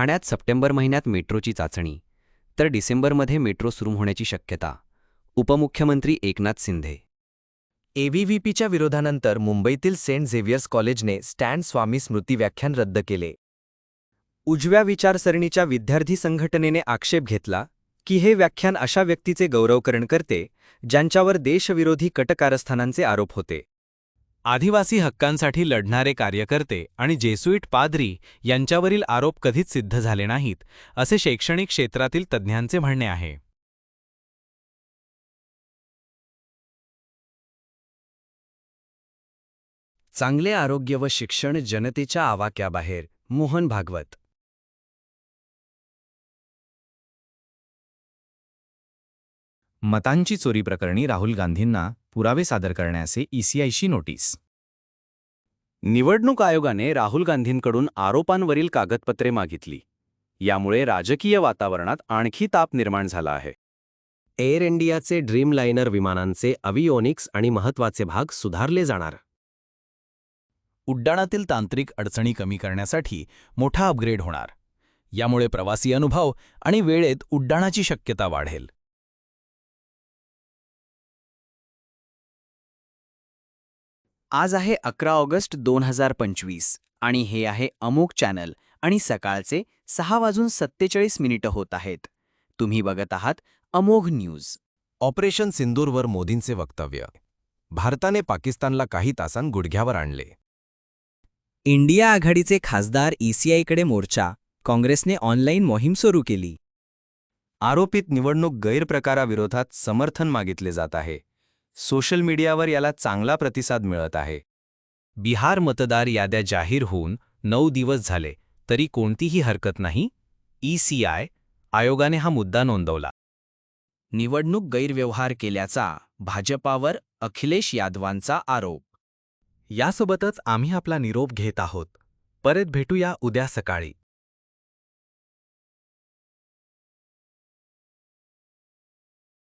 ठाण्यात सप्टेंबर महिन्यात मेट्रोची चाचणी तर डिसेंबरमध्ये मेट्रो सुरू होण्याची शक्यता उपमुख्यमंत्री एकनाथ शिंदे. एव्हीव्हीपीच्या विरोधानंतर मुंबईतील सेंट झेवियर्स कॉलेजने स्टँड स्वामी स्मृती व्याख्यान रद्द केले. उजव्या विचारसरणीच्या विद्यार्थी संघटनेने आक्षेप घेतला की हे व्याख्यान अशा व्यक्तीचे गौरवकरण करते ज्यांच्यावर देशविरोधी कटकारस्थानांचे आरोप होते. आदिवासी हक्कांसाठी लढणारे कार्यकर्ते आणि जेसुईट पाद्री यांच्यावरील आरोप कधीच सिद्ध झाले नाहीत असे शैक्षणिक क्षेत्रातील तज्ज्ञांचे म्हणणे आहे. चांगले आरोग्य व शिक्षण जनतेच्या आवाक्याबाहेर मोहन भागवत. मतांची चोरी प्रकरणी राहुल गांधींना पुरावे सादर करण्याचे ईसीआयशी नोटीस. निवडणूक आयोगाने राहुल गांधींकडून आरोपांवरील कागदपत्रे मागितली. यामुळे राजकीय वातावरणात आणखी ताप निर्माण झाला आहे. एअर इंडियाचे ड्रीम लाइनर विमानांचे अविओनिक्स आणि महत्त्वाचे भाग सुधारले जाणार. उड्डाणातील तांत्रिक अडचणी कमी करण्यासाठी मोठा अपग्रेड होणार. यामुळे प्रवासी अनुभव आणि वेळेत उड्डाणाची शक्यता वाढेल. आज आहे अकरा ऑगस्ट दोन हजार पंचवीस आणि हे आहे अमोक चॅनल आणि सकाळचे सहा वाजून सत्तेचाळीस मिनिटं होत आहेत. तुम्ही बघत आहात अमोघ न्यूज. ऑपरेशन सिंदूरवर मोदींचे वक्तव्य. भारताने पाकिस्तानला काही तासांत गुडघ्यावर आणले. इंडिया आघाडीचे खासदार ईसीआयकडे मोर्चा काँग्रेसने ऑनलाईन मोहीम सुरू केली. आरोपित निवडणूक गैरप्रकाराविरोधात समर्थन मागितले जात आहे. सोशल मीडियावर याला चांगला प्रतिसाद मिळत आहे. बिहार मतदार याद्या जाहीर होऊन नऊ दिवस झाले तरी कोणतीही हरकत नाही ईसीआय आयोगाने हा मुद्दा नोंदवला. निवडणूक गैरव्यवहार केल्याचा भाजपावर अखिलेश यादवांचा आरोप. यासोबतच आम्ही आपला निरोप घेत आहोत. परत भेटूया उद्या सकाळी.